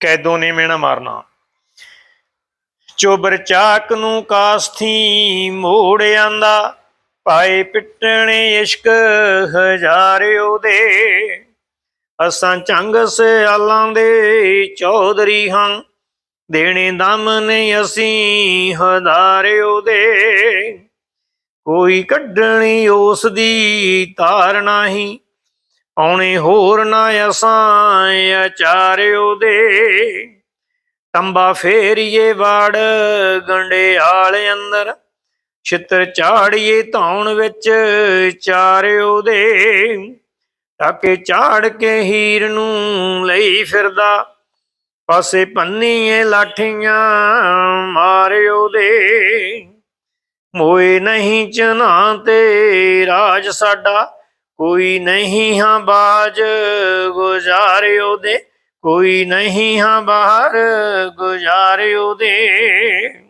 ਕੈਦੋਂ ਨੇ ਮੇਣਾ ਮਾਰਨਾ। ਚੋਬਰ ਚਾਕ ਨੂੰ ਕਾਸਥੀ ਮੋੜ ਆਂਦਾ ਪਾਏ ਪਿੱਟਣੇ ਇਸ਼ਕ ਹਜ਼ਾਰਿਓ ਦੇ। ਅਸਾਂ ਚੰਗ ਸਿਆਲਾਂ ਦੇ ਚੌਧਰੀ ਹਾਂ, ਦੇਣੇ ਦਮ ਨੇ ਅਸੀਂ ਹਜ਼ਾਰਿਓ ਦੇ। ਕੋਈ ਕੱਢਣੀ ਉਸ ਦੀ ਤਾਰ ਨਹੀਂ ਆਉਣੇ ਹੋਰ ਨਾ ਅਸਾਂ ਅਚਾਰਿਓ ਦੇ। ਤੰਬਾ ਫੇਰੀਏ ਵਾੜ ਗੰਡਿਆਲ ਅੰਦਰ। ਛਿੱਤਰ ਝਾੜੀਏ ਧੌਣ ਵਿੱਚ ਚਾਰਿਓ ਦੇ। ਟਾਕੇ ਝਾੜ ਕੇ ਹੀਰ ਨੂੰ ਲਈ ਫਿਰਦਾ। ਪਾਸੇ ਪੰਨੀਏ ਲਾਠੀਆਂ ਮਾਰਿਓ ਦੇ। ਮੋਏ ਨਹੀਂ ਚਨਾ ਤੇ ਰਾਜ ਸਾਡਾ। ਕੋਈ ਨਹੀਂ ਹਾਂ ਬਾਜ ਗੁਜ਼ਾਰਿਓ ਦੇ ਕੋਈ ਨਹੀਂ ਹਾਂ ਬਾਹਰ ਗੁਜ਼ਾਰਿਓ ਦੇ।